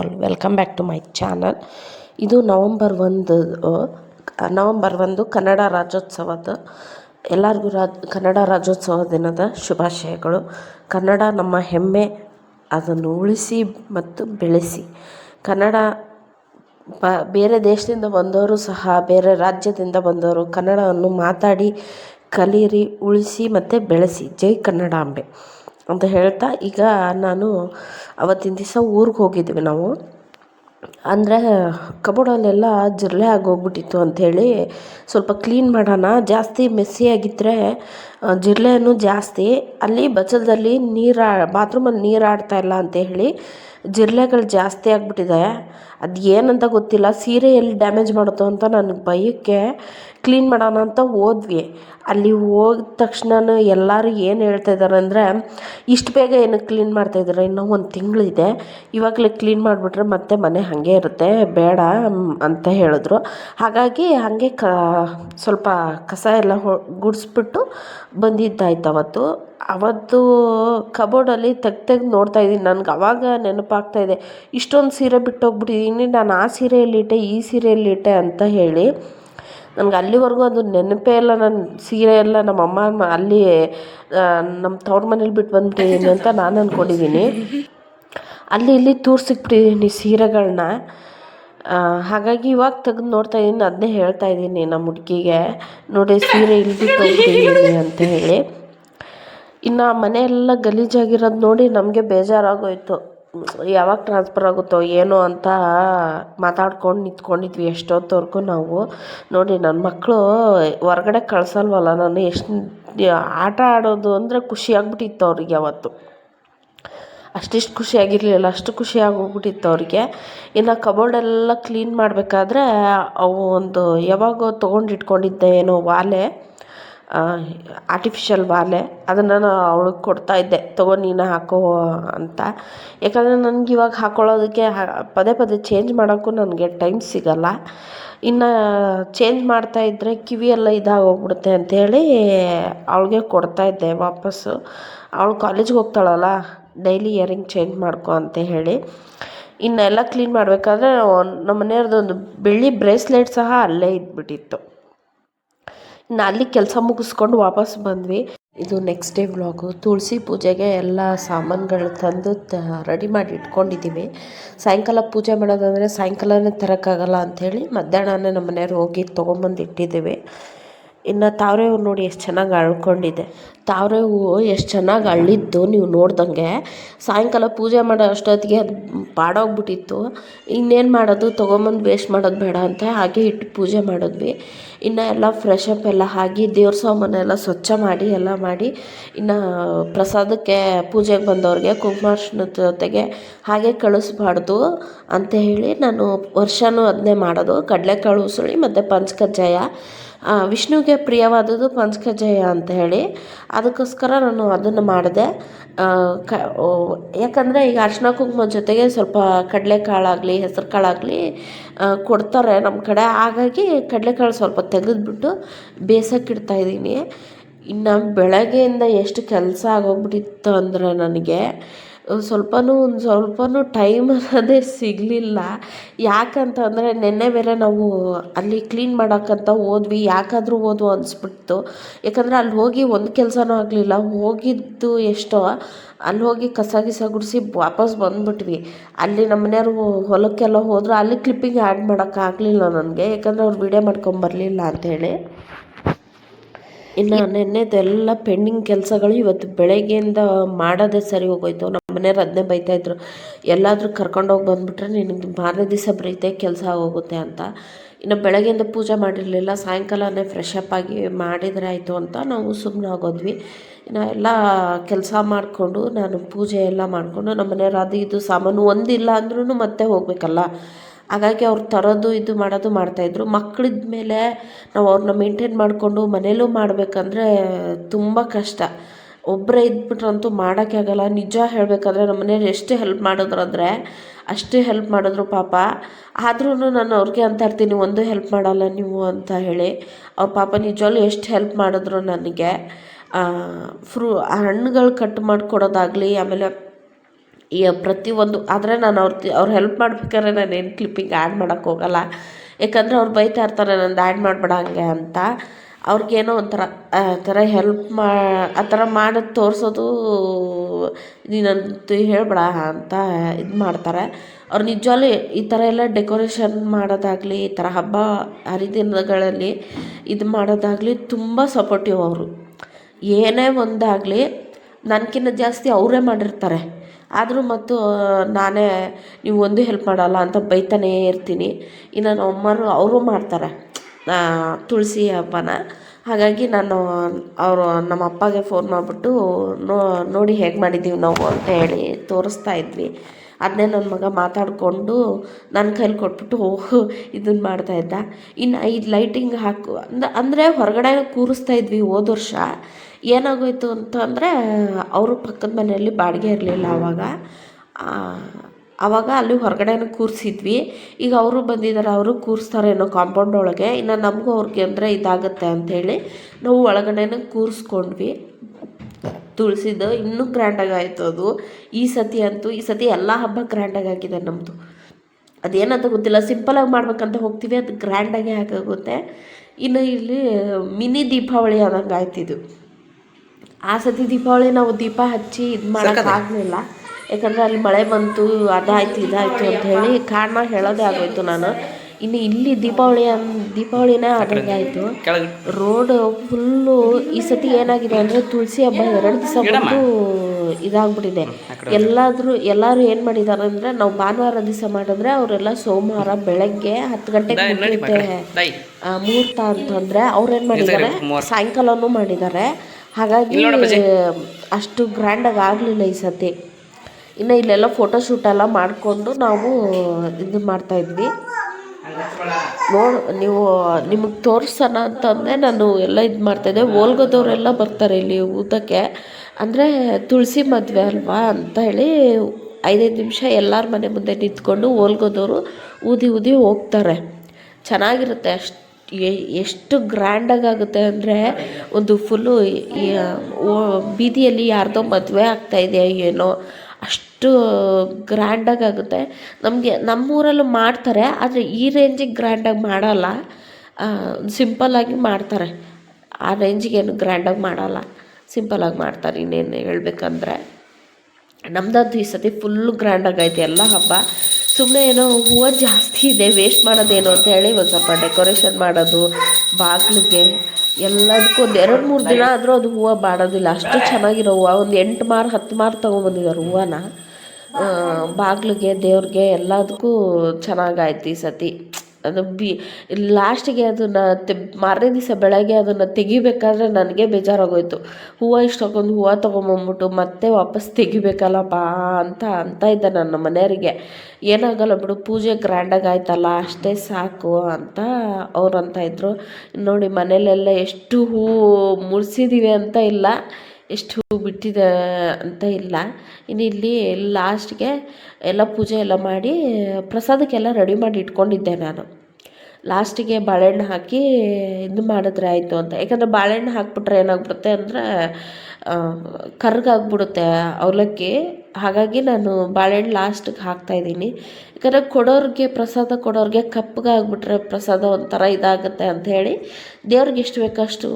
All welcome back to my channel ಇದು November ಒಂದು November ಒಂದು ಕನ್ನಡ ರಾಜ್ಯೋತ್ಸವದ, ಎಲ್ಲರಿಗೂ ರಾಜ್, ಕನ್ನಡ ರಾಜ್ಯೋತ್ಸವ ದಿನದ ಶುಭಾಶಯಗಳು. ಕನ್ನಡ ನಮ್ಮ ಹೆಮ್ಮೆ, ಅದನ್ನು ಉಳಿಸಿ ಮತ್ತು ಬೆಳೆಸಿ. ಕನ್ನಡ ಬ ಬೇರೆ ದೇಶದಿಂದ ಬಂದವರು ಸಹ, ಬೇರೆ ರಾಜ್ಯದಿಂದ ಬಂದವರು ಕನ್ನಡವನ್ನು ಮಾತಾಡಿ ಕಲೀರಿ ಉಳಿಸಿ ಮತ್ತು ಬೆಳೆಸಿ. ಜೈ ಕನ್ನಡಾಂಬೆ. ಅಂತ ಹೇಳ್ತಾ ಈಗ ನಾನು ಅವತ್ತಿನ ದಿವಸ ಊರಿಗೆ ಹೋಗಿದ್ವಿ ನಾವು. ಅಂದರೆ ಕಬೋರ್ಡಲ್ಲೆಲ್ಲ ಜಿರಳೆ ಆಗೋಗ್ಬಿಟ್ಟಿತ್ತು ಅಂಥೇಳಿ ಸ್ವಲ್ಪ ಕ್ಲೀನ್ ಮಾಡೋಣ, ಜಾಸ್ತಿ ಮೆಸ್ಸಿ ಆಗಿದ್ದರೆ ಜಿರಳೆನೂ ಜಾಸ್ತಿ. ಅಲ್ಲಿ ಬಚ್ಚಲದಲ್ಲಿ ನೀರು, ಬಾತ್ರೂಮಲ್ಲಿ ನೀರು ಆಡ್ತಾ ಇಲ್ಲ ಅಂತ ಹೇಳಿ ಜಿರಳೆಗಳು ಜಾಸ್ತಿ ಆಗಿಬಿಟ್ಟಿದೆ. ಅದು ಏನಂತ ಗೊತ್ತಿಲ್ಲ. ಸೀರೆ ಎಲ್ಲಿ ಡ್ಯಾಮೇಜ್ ಮಾಡುತ್ತೋ ಅಂತ ನನಗೆ ಭಯಕ್ಕೆ ಕ್ಲೀನ್ ಮಾಡೋಣ ಅಂತ ಹೋದ್ವಿ. ಅಲ್ಲಿ ಹೋದ ತಕ್ಷಣ ಎಲ್ಲರೂ ಏನು ಹೇಳ್ತಾ ಇದ್ದಾರೆ ಅಂದರೆ, ಇಷ್ಟು ಬೇಗ ಏನಕ್ಕೆ ಕ್ಲೀನ್ ಮಾಡ್ತಾಯಿದ್ದಾರೆ ಇನ್ನೂ ಒಂದು ತಿಂಗಳಿದೆ ಇವಾಗಲೇ ಕ್ಲೀನ್ ಮಾಡಿಬಿಟ್ರೆ ಮತ್ತೆ ಮನೆ ಹಾಗೆ ಇರುತ್ತೆ. ಬೇಡ ಅಂತ ಹೇಳಿದ್ರು. ಹಾಗಾಗಿ ಹಾಗೆ ಕ ಸ್ವಲ್ಪ ಕಸ ಎಲ್ಲ ಹೊ ಗುಡಿಸ್ಬಿಟ್ಟು ಬಂದಿದ್ದಾಯ್ತು ಅವತ್ತು. ಅವತ್ತು ಕಬೋರ್ಡಲ್ಲಿ ತೆಗ್ದು ತೆಗ್ದು ನೋಡ್ತಾ ಇದ್ದೀನಿ. ನನ್ಗೆ ಅವಾಗ ನೆನಪಾಗ್ತಾ ಇದೆ. ಇಷ್ಟೊಂದು ಸೀರೆ ಬಿಟ್ಟೋಗ್ಬಿಟ್ಟಿದ್ದೀನಿ ನಾನು ಆ ಸೀರೆ ಎಲ್ಲಿಟ್ಟೆ ಈ ಸೀರೆ ಎಲ್ಲಿಟ್ಟೆ ಅಂತ ಹೇಳಿ ನನ್ಗೆ ಅಲ್ಲಿವರೆಗೂ ಅದು ನೆನಪೇ ಇಲ್ಲ. ನನ್ನ ಸೀರೆ ಎಲ್ಲ ನಮ್ಮ ಅಮ್ಮ ಅಲ್ಲಿ ನಮ್ಮ ತವ್ರ ಮನೇಲಿ ಬಿಟ್ಟು ಬಂದ್ಬಿಟ್ಟಿದ್ದೀನಿ ಅಂತ ನಾನು ಅಂದ್ಕೊಂಡಿದ್ದೀನಿ ಅಲ್ಲಿ ಇಲ್ಲಿ ತೂರ್ಸಿಕ್ಬಿಟ್ಟಿದ್ದೀನಿ ಸೀರೆಗಳನ್ನ ಹಾಗಾಗಿ ಇವಾಗ ತೆಗೆದು ನೋಡ್ತಾ ಇದ್ದೀನಿ ಅದನ್ನೇ ಹೇಳ್ತಾ ಇದ್ದೀನಿ ನಮ್ಮ ಹುಡುಗಿಗೆ. ನೋಡಿ ಸೀರೆ ಇಲ್ಲಿ ಹೋಗ್ತಿದ್ದೀನಿ ಅಂತ ಹೇಳಿ. ಇನ್ನು ಮನೆ ಎಲ್ಲ ಗಲೀಜಾಗಿರೋದು ನೋಡಿ ನಮಗೆ ಬೇಜಾರಾಗೋಯಿತು. ಯಾವಾಗ ಟ್ರಾನ್ಸ್ಫರ್ ಆಗುತ್ತೋ ಏನೋ ಅಂತ ಮಾತಾಡ್ಕೊಂಡು ನಿಂತ್ಕೊಂಡಿದ್ವಿ ಎಷ್ಟೊತ್ತವರೆಗೂ ನಾವು. ನೋಡಿ ನನ್ನ ಮಕ್ಕಳು ಹೊರ್ಗಡೆ ಕಳ್ಸಲ್ವಲ್ಲ ನಾನು ಎಷ್ಟು ಆಟ ಆಡೋದು ಅಂದರೆ ಖುಷಿ ಆಗ್ಬಿಟ್ಟಿತ್ತು ಅವ್ರಿಗೆ ಅವತ್ತು ಅಷ್ಟಿಷ್ಟು ಖುಷಿಯಾಗಿರಲಿಲ್ಲ ಅಷ್ಟು ಖುಷಿಯಾಗೋಗ್ಬಿಟ್ಟಿತ್ತು ಅವರಿಗೆ ಅವ್ರಿಗೆ. ಇನ್ನು ಕಬೋರ್ಡೆಲ್ಲ ಕ್ಲೀನ್ ಮಾಡಬೇಕಾದ್ರೆ ಅವು ಒಂದು ಯಾವಾಗೋ ತೊಗೊಂಡಿಟ್ಕೊಂಡಿದ್ದೆ ಏನೋ ವಾಲೆ. ಆರ್ಟಿಫಿಷಿಯಲ್ ಬಾಲೆ ಅದನ್ನು ನಾನು ಅವ್ಳಿಗೆ ಕೊಡ್ತಾಯಿದ್ದೆ ತಗೋ, ನೀನು ಹಾಕೋ ಅಂತ. ಯಾಕಂದರೆ ನನ್ಗೆ ಇವಾಗ ಹಾಕ್ಕೊಳ್ಳೋದಕ್ಕೆ ಪದೇ ಪದೇ ಚೇಂಜ್ ಮಾಡೋಕ್ಕೂ ನನಗೆ ಟೈಮ್ ಸಿಗೋಲ್ಲ. ಇನ್ನು ಚೇಂಜ್ ಮಾಡ್ತಾ ಮಾಡ್ತಾಯಿದ್ರೆ ಕಿವಿಯೆಲ್ಲ ಇದಾಗೋಗ್ಬಿಡುತ್ತೆ ಅಂಥೇಳಿ ಕೊಡ್ತಾ ಇದ್ದೆ ವಾಪಸ್ಸು. ಅವಳು ಕಾಲೇಜ್ಗೆ ಹೋಗ್ತಾಳಲ್ಲ ಡೈಲಿ ಇಯರಿಂಗ್ ಚೇಂಜ್ ಮಾಡ್ಕೊ ಅಂತ ಹೇಳಿ. ಇನ್ನೆಲ್ಲ ಕ್ಲೀನ್ ಮಾಡಬೇಕಾದ್ರೆ ನಮ್ಮ ಮನೆಯವ್ರದ್ದು ಒಂದು ಬೆಳ್ಳಿ ಬ್ರೇಸ್ಲೆಟ್ ಸಹ ಅಲ್ಲೇ ಇದ್ಬಿಟ್ಟಿತ್ತು. ಇನ್ನು ಅಲ್ಲಿ ಕೆಲಸ ಮುಗಿಸ್ಕೊಂಡು ವಾಪಸ್ ಬಂದ್ವಿ. ಇದು ನೆಕ್ಸ್ಟ್ ಡೇ ವ್ಲಾಗು ತುಳಸಿ ಪೂಜೆಗೆ ಎಲ್ಲ ಸಾಮಾನುಗಳು ತಂದು ತ ರೆಡಿ ಮಾಡಿ ಇಟ್ಕೊಂಡಿದ್ದೀವಿ ಸಾಯಂಕಾಲ ಪೂಜೆ ಮಾಡೋದಂದರೆ ಸಾಯಂಕಾಲನೇ ತರೋಕ್ಕಾಗಲ್ಲ ಅಂಥೇಳಿ ಮಧ್ಯಾಹ್ನನೇ ನಮ್ಮ ಮನೆಯವ್ರು ಹೋಗಿ ತೊಗೊಂಬಂದು ಇಟ್ಟಿದ್ದೀವಿ. ಇನ್ನು ತಾವರೆ ಹೂವು ನೋಡಿ ಎಷ್ಟು ಚೆನ್ನಾಗಿ ಅಳ್ಕೊಂಡಿದೆ. ತಾವರೆ ಹೂವು ಎಷ್ಟು ಚೆನ್ನಾಗಿ ಅರಳಿದ್ದು ನೀವು ನೋಡ್ದಂಗೆ. ಸಾಯಂಕಾಲ ಪೂಜೆ ಮಾಡೋ ಅಷ್ಟೊತ್ತಿಗೆ ಅದು ಪಾಡೋಗ್ಬಿಟ್ಟಿತ್ತು. ಇನ್ನೇನು ಮಾಡೋದು? ತೊಗೊಂಬಂದು ವೇಸ್ಟ್ ಮಾಡೋದು ಬೇಡ ಅಂತ ಹಾಗೆ ಇಟ್ಟು ಪೂಜೆ ಮಾಡಿದ್ವಿ. ಇನ್ನು ಎಲ್ಲ ಫ್ರೆಶ್ ಅಪ್ ಎಲ್ಲ ಹಾಕಿ ದೇವ್ರ ಸಾಮಾನೆಲ್ಲ ಸ್ವಚ್ಛ ಮಾಡಿ ಎಲ್ಲ ಮಾಡಿ ಇನ್ನು ಪ್ರಸಾದಕ್ಕೆ ಪೂಜೆಗೆ ಬಂದವ್ರಿಗೆ ಕುಂಕುಮಾರ್ಶನ ಜೊತೆಗೆ ಹಾಗೆ ಕಳಿಸ್ಬಾರ್ದು ಅಂತ ಹೇಳಿ ನಾನು ವರ್ಷವೂ ಅದನ್ನೇ ಮಾಡೋದು. ಕಡಲೆಕಾಳು, ಉಸುಳಿ ಮತ್ತು ಪಂಚಕಜ್ಜಾಯ. ವಿಷ್ಣುವಿಗೆ ಪ್ರಿಯವಾದದ್ದು ಪಂಚಕಜ್ಜಾಯ ಅಂತ ಹೇಳಿ. ಅದಕ್ಕೋಸ್ಕರ ನಾನು ಅದನ್ನು ಮಾಡಿದೆ. ಕ ಯಾಕಂದರೆ ಈಗ ಅರ್ಶಿನ ಕುಂಕುಮ ಜೊತೆಗೆ ಸ್ವಲ್ಪ ಕಡಲೆಕಾಳಾಗಲಿ ಹೆಸರು ಕಾಳಾಗಲಿ ಕೊಡ್ತಾರೆ ನಮ್ಮ ಕಡೆ. ಹಾಗಾಗಿ ಕಡಲೆಕಾಳು ಸ್ವಲ್ಪ ತೆಗೆದ್ಬಿಟ್ಟು ಬೇಯಿಸೋಕ್ಕಿಡ್ತಾ ಇದ್ದೀನಿ. ಇನ್ನು ಬೆಳಗ್ಗೆಯಿಂದ ಎಷ್ಟು ಕೆಲಸ ಆಗೋಗ್ಬಿಟ್ಟಿತ್ತು ಅಂದರೆ ನನಗೆ ಸ್ವಲ್ಪನೂ, ಒಂದು ಸ್ವಲ್ಪನೂ ಟೈಮ್ ಅನ್ನೋದೇ ಸಿಗಲಿಲ್ಲ. ಯಾಕಂತಂದರೆ ನಿನ್ನೆ ಬೇರೆ ನಾವು ಅಲ್ಲಿ ಕ್ಲೀನ್ ಮಾಡೋಕ್ಕಂತ ಹೋದ್ವಿ. ಯಾಕಾದರೂ ಹೋದ್ವು ಅನಿಸ್ಬಿಡ್ತು. ಯಾಕಂದರೆ ಅಲ್ಲಿ ಹೋಗಿ ಒಂದು ಕೆಲಸನೂ ಆಗಲಿಲ್ಲ. ಹೋಗಿದ್ದು ಎಷ್ಟೋ, ಅಲ್ಲಿ ಹೋಗಿ ಕಸ ಗಿಸ ಗುಡಿಸಿ ವಾಪಸ್ ಬಂದ್ಬಿಟ್ವಿ. ಅಲ್ಲಿ ನಮ್ಮ ಮನೆಯವರು ಹೊಲಕ್ಕೆಲ್ಲ ಹೋದರು. ಅಲ್ಲಿ ಕ್ಲಿಪ್ಪಿಂಗ್ ಆ್ಯಡ್ ಮಾಡೋಕ್ಕಾಗಲಿಲ್ಲ ನನಗೆ. ಯಾಕಂದರೆ ಅವ್ರು ವೀಡಿಯೋ ಮಾಡ್ಕೊಂಬರಲಿಲ್ಲ ಅಂಥೇಳಿ ಇನ್ನು ನೆನ್ನೆದೆಲ್ಲ ಪೆಂಡಿಂಗ್ ಕೆಲಸಗಳು ಇವತ್ತು ಬೆಳಗ್ಗೆಯಿಂದ ಮಾಡೋದೇ ಸರಿ ಹೋಗೋಯ್ತು. ನಮ್ಮ ಮನೆಯವ್ರು ಅದನ್ನೇ ಬೈತಾಯಿದ್ರು ಎಲ್ಲಾದರೂ ಕರ್ಕೊಂಡೋಗಿ ಬಂದುಬಿಟ್ರೆ ನಿನಗೆ ಮಾರನೇ ದಿವಸ ಬರೀತೆ ಕೆಲಸ ಹೋಗುತ್ತೆ ಅಂತ. ಇನ್ನು ಬೆಳಗ್ಗೆಯಿಂದ ಪೂಜೆ ಮಾಡಿರಲಿಲ್ಲ. ಸಾಯಂಕಾಲನೇ ಫ್ರೆಶ್ ಅಪ್ ಆಗಿ ಮಾಡಿದರೆ ಆಯಿತು ಅಂತ ನಾವು ಸುಮ್ಮನೆ ಆಗೋದ್ವಿ ಇನ್ನು ಎಲ್ಲ ಕೆಲಸ ಮಾಡಿಕೊಂಡು ನಾನು ಪೂಜೆ ಎಲ್ಲ ಮಾಡಿಕೊಂಡು ನಮ್ಮ ಮನೆಯವ್ರು ಅದು ಇದು ಸಾಮಾನು ಒಂದಿಲ್ಲ ಅಂದ್ರೂ ಮತ್ತೆ ಹೋಗಬೇಕಲ್ಲ. ಹಾಗಾಗಿ ಅವ್ರು ತರೋದು, ಇದು ಮಾಡೋದು ಮಾಡ್ತಾಯಿದ್ರು ಮಕ್ಳಿದ್ದ ಮೇಲೆ ನಾವು ಅವ್ರನ್ನ ಮೇಂಟೈನ್ ಮಾಡಿಕೊಂಡು ಮನೆಯಲ್ಲೂ ಮಾಡಬೇಕಂದ್ರೆ ತುಂಬ ಕಷ್ಟ. ಒಬ್ಬರೇ ಇದ್ಬಿಟ್ರಂತೂ ಮಾಡೋಕ್ಕೆ ಆಗೋಲ್ಲ. ನಿಜ ಹೇಳಬೇಕಂದ್ರೆ ನಮ್ಮ ಮನೇಲಿ ಎಷ್ಟು ಹೆಲ್ಪ್ ಮಾಡಿದ್ರು ಅಂದರೆ, ಅಷ್ಟೇ ಹೆಲ್ಪ್ ಮಾಡಿದ್ರು ಪಾಪ. ಆದ್ರೂ ನಾನು ಅವ್ರಿಗೆ ಅಂತ ಇರ್ತೀನಿ, ಒಂದು ಹೆಲ್ಪ್ ಮಾಡಲ್ಲ ನೀವು ಅಂತ ಹೇಳಿ. ಅವ್ರ ಪಾಪ ನಿಜವಾಗ್ಲೂ ಎಷ್ಟು ಹೆಲ್ಪ್ ಮಾಡಿದ್ರು ನನಗೆ. ಫ್ರೂ ಹಣ್ಣುಗಳು ಕಟ್ ಮಾಡಿಕೊಡೋದಾಗಲಿ, ಆಮೇಲೆ ಈ ಪ್ರತಿಯೊಂದು, ಆದರೆ ನಾನು ಅವ್ರ ಅವ್ರು ಹೆಲ್ಪ್ ಮಾಡ್ಬೇಕಾದ್ರೆ ನಾನು ಏನು ಕ್ಲಿಪ್ಪಿಂಗ್ ಆ್ಯಡ್ ಮಾಡೋಕ್ಕೆ ಹೋಗಲ್ಲ. ಯಾಕಂದರೆ ಅವ್ರು ಬೈತಾ ಇರ್ತಾರೆ, ನಂದು ಆ್ಯಡ್ ಮಾಡಬೇಡ ಹಂಗೆ ಅಂತ. ಅವ್ರಿಗೇನೋ ಒಂಥರ, ಆ, ಥರ ಹೆಲ್ಪ್ ಮಾ, ಆ ಥರ ಮಾಡೋದು ತೋರಿಸೋದು ನೀನಂತೂ ಹೇಳಬೇಡ ಅಂತ ಇದು ಮಾಡ್ತಾರೆ. ಅವ್ರು ನಿಜವಾಗ್ಲೂ ಈ ಥರ ಎಲ್ಲ ಡೆಕೋರೇಷನ್ ಮಾಡೋದಾಗಲಿ, ಈ ಥರ ಹಬ್ಬ, ಹರಿದಿನಗಳಲ್ಲಿ ಇದು ಮಾಡೋದಾಗಲಿ ತುಂಬ ಸಪೋರ್ಟಿವ್ ಅವರು. ಏನೇ ಒಂದಾಗಲಿ ನನಗಿಂತ ಜಾಸ್ತಿ ಅವರೇ ಮಾಡಿರ್ತಾರೆ. ಆದರೂ ಮತ್ತು ನಾನೇ ನೀವು ಒಂದು ಹೆಲ್ಪ್ ಮಾಡಲ್ಲ ಅಂತ ಬೈತಾನೇ ಇರ್ತೀನಿ. ಇನ್ನು ನಮ್ಮ ಅಮ್ಮರು ಅವರು ಮಾಡ್ತಾರೆ. ತುಳಸಿ ಹಬ್ಬನ. ಹಾಗಾಗಿ ನಾನು ಅವರು, ನಮ್ಮ ಅಪ್ಪಗೆ ಫೋನ್ ಮಾಡಿಬಿಟ್ಟು ನೋಡಿ ಹೇಗೆ ಮಾಡಿದ್ದೀವಿ ನಾವು ಅಂತ ಹೇಳಿ ತೋರಿಸ್ತಾ ಇದ್ವಿ. ಅದನ್ನೇ ನನ್ನ ಮಗ ಮಾತಾಡಿಕೊಂಡು ನನ್ನ ಕೈಲಿ ಕೊಟ್ಬಿಟ್ಟು ಓಹ್ ಇದನ್ನು ಮಾಡ್ತಾಯಿದ್ದ ಇನ್ನು ಐದು ಲೈಟಿಂಗ್ ಹಾಕು, ಅಂದ, ಅಂದರೆ ಹೊರಗಡೆ ಕೂರಿಸ್ತಾ ಇದ್ವಿ ಹೋದ ವರ್ಷ. ಏನಾಗೋಯ್ತು ಅಂತಂದರೆ ಅವರು ಪಕ್ಕದ ಮನೆಯಲ್ಲಿ ಬಾಡಿಗೆ ಇರಲಿಲ್ಲ ಆವಾಗ ಆವಾಗ ಅಲ್ಲಿ ಹೊರಗಡೆನೂ ಕೂರಿಸಿದ್ವಿ. ಈಗ ಅವರು ಬಂದಿದ್ದಾರೆ ಅವರು ಕೂರಿಸ್ತಾರೇನೋ ಕಾಂಪೌಂಡ್ ಒಳಗೆ. ಇನ್ನು ನಮಗೂ ಅವ್ರಿಗೆ ಅಂದರೆ ಇದಾಗುತ್ತೆ ಅಂಥೇಳಿ ನಾವು ಒಳಗಡೆನೇ ಕೂರಿಸ್ಕೊಂಡ್ವಿ. ತುಳಸಿದು ಇನ್ನೂ ಗ್ರ್ಯಾಂಡಾಗಿ ಆಯಿತು ಅದು. ಈ ಸತಿ ಅಂತೂ ಈ ಸತಿ ಎಲ್ಲ ಹಬ್ಬ ಗ್ರ್ಯಾಂಡಾಗಿ ಆಗಿದೆ ನಮ್ಮದು ಅದೇನಂತ ಗೊತ್ತಿಲ್ಲ ಸಿಂಪಲಾಗಿ ಮಾಡ್ಬೇಕಂತ ಹೋಗ್ತೀವಿ ಅದು ಗ್ರ್ಯಾಂಡಾಗೆ ಹಾಕಾಗುತ್ತೆ ಇನ್ನು ಇಲ್ಲಿ ಮಿನಿ ದೀಪಾವಳಿ ಆದಂಗೆ ಆಯ್ತಿದ್ದು ಆ ಸತಿ ದೀಪಾವಳಿ ನಾವು ದೀಪ ಹಚ್ಚಿ ಇದು ಮಾಡೋಕ್ಕಾಗಲಿಲ್ಲ ಯಾಕಂದರೆ ಅಲ್ಲಿ ಮಳೆ ಬಂತು ಅದಾಯ್ತು ಇದಾಯಿತು ಅಂತ ಹೇಳಿ ಕಾರಣ ಹೇಳೋದೇ ಆಗೋಯ್ತು ನಾನು. ಇನ್ನು ಇಲ್ಲಿ ದೀಪಾವಳಿ ಅನ್ ದೀಪಾವಳಿನೇ ಆದಂಗೆ ಆಯಿತು. ರೋಡ್ ಫುಲ್ಲು ಈ ಸತಿ ಏನಾಗಿದೆ ಅಂದರೆ ತುಳಸಿ ಹಬ್ಬ ಎರಡು ದಿವಸ ಬಂದು ಇದಾಗ್ಬಿಟ್ಟಿದೆ. ಎಲ್ಲಾದರೂ ಎಲ್ಲರೂ ಏನು ಮಾಡಿದ್ದಾರೆ ಅಂದರೆ ನಾವು ಭಾನುವಾರ ದಿವಸ ಮಾಡಿದ್ರೆ ಅವರೆಲ್ಲ ಸೋಮವಾರ ಬೆಳಗ್ಗೆ ಹತ್ತು ಗಂಟೆಗೆ ಮುಗಿಯುತ್ತೆ. ಮುಹೂರ್ತ ಅಂತಂದರೆ ಅವ್ರು ಏನು ಮಾಡಿದ್ದಾರೆ ಸಾಯಂಕಾಲನೂ ಮಾಡಿದ್ದಾರೆ ಹಾಗಾಗಿ ಅಷ್ಟು ಗ್ರ್ಯಾಂಡಾಗಿ ಆಗಲಿಲ್ಲ ಈ ಸತಿ. ಇನ್ನು ಇಲ್ಲೆಲ್ಲ ಫೋಟೋಶೂಟ್ ಎಲ್ಲ ಮಾಡಿಕೊಂಡು ನಾವು ಇದು ಮಾಡ್ತಾಯಿದ್ವಿ ನೋಡು, ನೀವು, ನಿಮಗೆ ತೋರಿಸೋಣ ಅಂತಂದೆ ನಾನು ಎಲ್ಲ ಇದು ಮಾಡ್ತಾಯಿದ್ದೆ ಓಲ್ಗದವರೆಲ್ಲ ಬರ್ತಾರೆ ಇಲ್ಲಿ ಊಟಕ್ಕೆ. ಅಂದರೆ ತುಳಸಿ ಮದುವೆ ಅಲ್ವಾ ಅಂತ ಹೇಳಿ ಐದೈದು ನಿಮಿಷ ಎಲ್ಲರ ಮನೆ ಮುಂದೆ ನಿಂತ್ಕೊಂಡು ಓಲ್ಗೋದವರು ಊದಿ ಊದಿ ಹೋಗ್ತಾರೆ. ಚೆನ್ನಾಗಿರುತ್ತೆ ಅಷ್ಟು ಎಷ್ಟು ಗ್ರ್ಯಾಂಡಾಗಿ ಆಗುತ್ತೆ ಅಂದರೆ ಒಂದು ಫುಲ್ಲು ಬೀದಿಯಲ್ಲಿ ಯಾರ್ದೋ ಮದುವೆ ಆಗ್ತಾಯಿದೆಯಾ ಏನೋ ಅಷ್ಟು ಗ್ರ್ಯಾಂಡಾಗಿ ಆಗುತ್ತೆ. ನಮಗೆ ನಮ್ಮೂರಲ್ಲೂ ಮಾಡ್ತಾರೆ, ಆದರೆ ಈ ರೇಂಜಿಗೆ ಗ್ರ್ಯಾಂಡಾಗಿ ಮಾಡಲ್ಲ. ಸಿಂಪಲ್ಲಾಗಿ ಮಾಡ್ತಾರೆ. ಆ ರೇಂಜಿಗೇನು ಗ್ರ್ಯಾಂಡಾಗಿ ಮಾಡಲ್ಲ. ಸಿಂಪಲ್ಲಾಗಿ ಮಾಡ್ತಾರೆ. ಇನ್ನೇನು ಹೇಳಬೇಕಂದ್ರೆ ನಮ್ದಂತೂ ಈ ಸತಿ ಫುಲ್ಲು ಗ್ರ್ಯಾಂಡಾಗೈತೆ ಎಲ್ಲ ಹಬ್ಬ. ಸುಮ್ಮನೆ ಏನೋ ಹೂವು ಜಾಸ್ತಿ ಇದೆ, ವೇಸ್ಟ್ ಮಾಡೋದೇನು ಅಂತ ಹೇಳಿ ಒಂದು ಸ್ವಲ್ಪ ಡೆಕೋರೇಷನ್ ಮಾಡೋದು, ಬಾಗಿಲಿಗೆ ಎಲ್ಲದಕ್ಕೂ ಒಂದು ಎರಡು ಮೂರು ದಿನ ಆದರೂ ಅದು ಹೂವು ಬಾಡೋದಿಲ್ಲ. ಅಷ್ಟು ಚೆನ್ನಾಗಿರೋ ಹೂವು. ಒಂದು ಎಂಟು ಮಾರು ಹತ್ತು ಮಾರು ತೊಗೊಂಬಂದಿದ್ದಾರೆ ಹೂವನ್ನ ಬಾಗಿಲಿಗೆ ದೇವ್ರಿಗೆ ಎಲ್ಲದಕ್ಕೂ ಚೆನ್ನಾಗಾಯ್ತು ಈ ಸತಿ. ಅದು ಬಿ, ಲಾಸ್ಟಿಗೆ ಅದನ್ನು ತೆ, ಮಾರನೇ ದಿವಸ ಬೆಳಗ್ಗೆ ಅದನ್ನು ತೆಗಿಬೇಕಾದ್ರೆ ನನಗೆ ಬೇಜಾರಾಗೋಯ್ತು. ಹೂವು ಇಷ್ಟೊಂದು ಹೂವು ತೊಗೊಂಬಂದ್ಬಿಟ್ಟು ಮತ್ತೆ ವಾಪಸ್ ತೆಗಿಬೇಕಲ್ಲಪ್ಪ ಅಂತ ಅಂತ ಇದ್ದೆ ನನ್ನ ಮನೆಯವರಿಗೆ. ಏನಾಗಲ್ಲ ಬಿಡು, ಪೂಜೆ ಗ್ರ್ಯಾಂಡಾಗಿ ಆಯ್ತಲ್ಲ, ಅಷ್ಟೇ ಸಾಕು ಅಂತ ಅವ್ರು ಅಂತ ಇದ್ದರು ನೋಡಿ ಮನೇಲೆಲ್ಲ ಎಷ್ಟು ಹೂವು ಮುಡಿಸಿದ್ದೀವಿ ಅಂತ ಇಲ್ಲ, ಎಷ್ಟು ಹೂ ಬಿಟ್ಟಿದೆ ಅಂತ ಇಲ್ಲ. ಇನ್ನು ಇಲ್ಲಿ ಲಾಸ್ಟ್ಗೆ ಎಲ್ಲ ಪೂಜೆ ಎಲ್ಲ ಮಾಡಿ ಪ್ರಸಾದಕ್ಕೆಲ್ಲ ರೆಡಿ ಮಾಡಿ ಇಟ್ಕೊಂಡಿದ್ದೆ ನಾನು. ಲಾಸ್ಟಿಗೆ ಬಾಳೆಹಣ್ಣು ಹಾಕಿ ಇದು ಮಾಡಿದ್ರೆ ಆಯಿತು ಅಂತ. ಯಾಕಂದರೆ ಬಾಳೆಹಣ್ಣು ಹಾಕ್ಬಿಟ್ರೆ ಏನಾಗ್ಬಿಡುತ್ತೆ ಅಂದರೆ ಕರ್ಗಾಗ್ಬಿಡುತ್ತೆ ಅವಲಕ್ಕಿ. ಹಾಗಾಗಿ ನಾನು ಬಾಳೆಹಣ್ಣು ಲಾಸ್ಟಿಗೆ ಹಾಕ್ತಾಯಿದ್ದೀನಿ ಯಾಕಂದರೆ ಕೊಡೋರಿಗೆ, ಪ್ರಸಾದ ಕೊಡೋರಿಗೆ ಕಪ್ಪಗಾಗ್ಬಿಟ್ರೆ ಪ್ರಸಾದ ಒಂಥರ ಇದಾಗುತ್ತೆ ಅಂಥೇಳಿ ದೇವ್ರಿಗೆ ಎಷ್ಟು ಬೇಕಷ್ಟು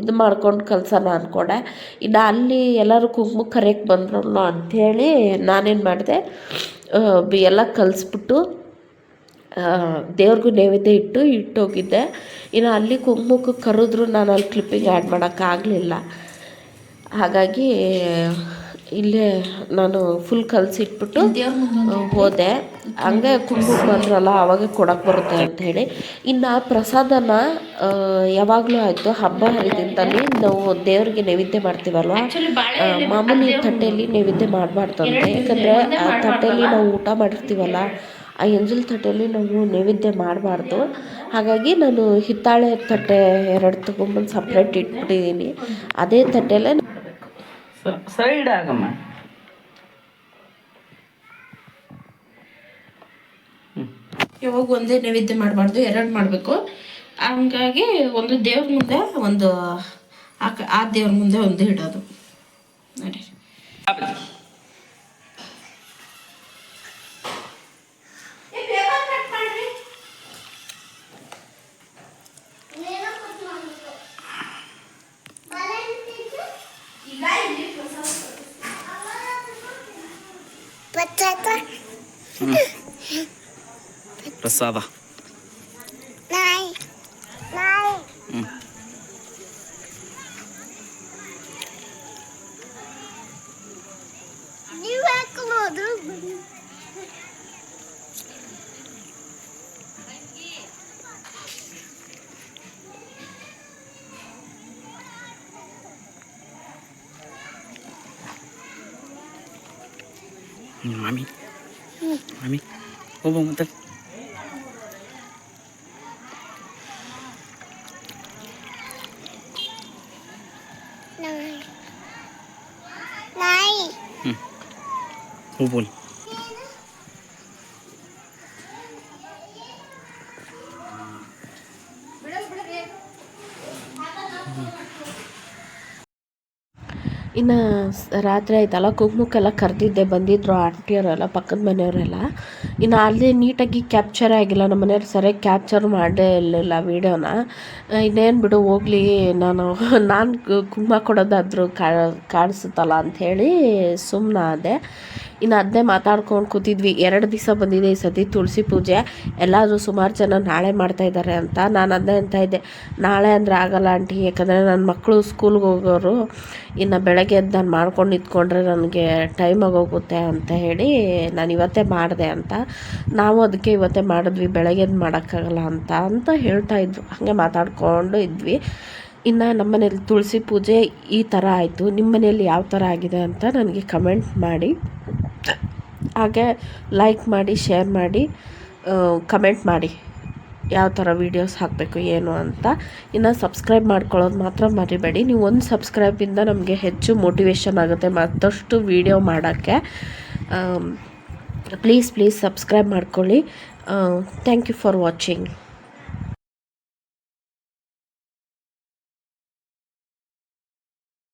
ಇದು ಮಾಡ್ಕೊಂಡು ಕಲ್ಸೋಣ ಅಂದ್ಕೊಂಡೆ ಇನ್ನು ಅಲ್ಲಿ ಎಲ್ಲರೂ ಕುಂಕುಮ ಕರೆಯಕ್ಕೆ ಬಂದ್ರಲ್ಲ ಅಂಥೇಳಿ ನಾನೇನು ಮಾಡಿದೆ ಎಲ್ಲ ಕಲಿಸ್ಬಿಟ್ಟು ದೇವ್ರಿಗೂ ನೈವೇದ್ಯ ಇಟ್ಟು ಇಟ್ಟೋಗಿದ್ದೆ. ಇನ್ನು ಅಲ್ಲಿ ಕುಂಕುಮಕ್ಕೆ ಕರೆದ್ರು ನಾನು ಅಲ್ಲಿ ಕ್ಲಿಪ್ಪಿಂಗ್ ಆ್ಯಡ್ ಮಾಡೋಕ್ಕಾಗಲಿಲ್ಲ. ಹಾಗಾಗಿ ಇಲ್ಲೇ ನಾನು ಫುಲ್ ಕಲಸಿಟ್ಬಿಟ್ಟು ಹೋದೆ. ಹಂಗೆ ಕುಂಕುಮಕ್ಕೆ ಬಂದ್ರಲ್ಲ ಆವಾಗ ಕೊಡೋಕೆ ಬರುತ್ತೆ ಅಂತ ಹೇಳಿ. ಇನ್ನು ಪ್ರಸಾದನ ಯಾವಾಗಲೂ ಆಯಿತು ಹಬ್ಬ ಹರಿದಿನದಲ್ಲಿ ನಾವು ದೇವರಿಗೆ ನೈವೇದ್ಯ ಮಾಡ್ತೀವಲ್ವ? ಮಾಮೂಲಿ ತಟ್ಟೆಯಲ್ಲಿ ನೈವೇದ್ಯ ಮಾಡಬಾರ್ದು ಅಂತ. ಯಾಕಂದರೆ ಆ ತಟ್ಟೆಯಲ್ಲಿ ನಾವು ಊಟ ಮಾಡಿರ್ತೀವಲ್ಲ ಆ ಎಂಜಲ್ ತಟ್ಟೆಯಲ್ಲಿ ನಾವು ನೈವೇದ್ಯ ಮಾಡಬಾರ್ದು. ಹಾಗಾಗಿ ನಾನು ಹಿತ್ತಾಳೆ ತಟ್ಟೆ ಎರಡು ತೊಗೊಂಬಂದು ಸಪ್ರೇಟ್ ಇಟ್ಬಿಟ್ಟಿದ್ದೀನಿ. ಅದೇ ತಟ್ಟೆಯಲ್ಲೇ ಸೈಡ್ ಆಗಮ್ಮ. ಯಾವಾಗ ಒಂದೇ ನೈವೇದ್ಯ ಮಾಡಬಾರ್ದು ಎರಡು ಮಾಡಬೇಕು. ಹಂಗಾಗಿ ಒಂದು ದೇವ್ರ ಮುಂದೆ ಒಂದು ಆ ದೇವ್ರ ಮುಂದೆ ಒಂದು ಇಡೋದು. ನೋಡಿ. engraçada. Mãe, mãe. Hum. É hum mami. Hum. Mami. Vou, vou. ಮತ್ತೆ ನಾಯಿ ನಾಯಿ ಹೂ ಬೋಲ್ ಇನ್ನು ರಾತ್ರಿ ಆಯ್ತಲ್ಲ, ಕುಗ್ಮಕ್ಕೆಲ್ಲ ಕರೆದಿದ್ದೆ ಬಂದಿದ್ದರು ಆಂಟಿಯವರೆಲ್ಲ, ಪಕ್ಕದ ಮನೆಯವರೆಲ್ಲ. ಇನ್ನು ಅಲ್ಲಿ ನೀಟಾಗಿ ಕ್ಯಾಪ್ಚರ್ ಆಗಿಲ್ಲ, ನಮ್ಮ ಮನೆಯವ್ರು ಸರಿಯಾಗಿ ಕ್ಯಾಪ್ಚರ್ ಮಾಡೇ ಇರಲಿಲ್ಲ ವೀಡಿಯೋನ ಇನ್ನೇನು ಬಿಡು, ಹೋಗ್ಲಿ, ನಾನು ನಾನು ಕುಂಕುಮ ಕೊಡೋದಾದರೂ ಕಾಣಿಸುತ್ತಲ್ಲ ಅಂಥೇಳಿ ಸುಮ್ಮನಾದೆ ಇನ್ನು ಅದನ್ನೇ ಮಾತಾಡ್ಕೊಂಡು ಕೂತಿದ್ವಿ. ಎರಡು ದಿವಸ ಬಂದಿದೆ ಈ ಸತಿ ತುಳಸಿ ಪೂಜೆ. ಎಲ್ಲಾದರೂ ಸುಮಾರು ಜನ ನಾಳೆ ಮಾಡ್ತಾ ಇದ್ದಾರೆ ಅಂತ. ನಾನು ಅದನ್ನೇ ಅಂತ ಇದ್ದೆ. ನಾಳೆ ಅಂದರೆ ಆಗಲ್ಲ ಆಂಟಿ, ಯಾಕಂದರೆ ನನ್ನ ಮಕ್ಕಳು ಸ್ಕೂಲ್ಗೆ ಹೋಗೋರು. ಇನ್ನು ಬೆಳಗ್ಗೆ ಎದ್ದು ನಾನು ಮಾಡ್ಕೊಂಡು ನಿಂತ್ಕೊಂಡ್ರೆ ನನಗೆ ಟೈಮ್ ಆಗೋಗುತ್ತೆ ಅಂತ ಹೇಳಿ ನಾನು ಇವತ್ತೇ ಮಾಡಿದೆ ಅಂತ. ನಾವು ಅದಕ್ಕೆ ಇವತ್ತೇ ಮಾಡಿದ್ವಿ ಬೆಳಗ್ಗೆ ಎದ್ದು ಮಾಡೋಕ್ಕಾಗಲ್ಲ ಅಂತ ಅಂತ ಹೇಳ್ತಾ ಇದ್ದರು ಹಾಗೆ ಮಾತಾಡ್ಕೊಂಡು ಇದ್ವಿ. ಇನ್ನು ನಮ್ಮ ಮನೇಲಿ ತುಳಸಿ ಪೂಜೆ ಈ ಥರ ಆಯಿತು. ನಿಮ್ಮ ಮನೇಲಿ ಯಾವ ಥರ ಆಗಿದೆ ಅಂತ ನನಗೆ ಕಮೆಂಟ್ ಮಾಡಿ. ಹಾಗೆ ಲೈಕ್ ಮಾಡಿ ಶೇರ್ ಮಾಡಿ ಕಮೆಂಟ್ ಮಾಡಿ. ಯಾವ ಥರ ವೀಡಿಯೋಸ್ ಹಾಕಬೇಕು, ಏನು ಅಂತ ಇನ್ನು ಸಬ್ಸ್ಕ್ರೈಬ್ ಮಾಡ್ಕೊಳ್ಳೋದು ಮಾತ್ರ ಮರಿಬೇಡಿ. ನೀವು ಒಂದು ಸಬ್ಸ್ಕ್ರೈಬಿಂದ ನಮಗೆ ಹೆಚ್ಚು ಮೋಟಿವೇಶನ್ ಆಗುತ್ತೆ ಮತ್ತಷ್ಟು ವೀಡಿಯೋ ಮಾಡೋಕ್ಕೆ. ಪ್ಲೀಸ್ ಪ್ಲೀಸ್ ಸಬ್ಸ್ಕ್ರೈಬ್ ಮಾಡ್ಕೊಳ್ಳಿ. Thank you for watching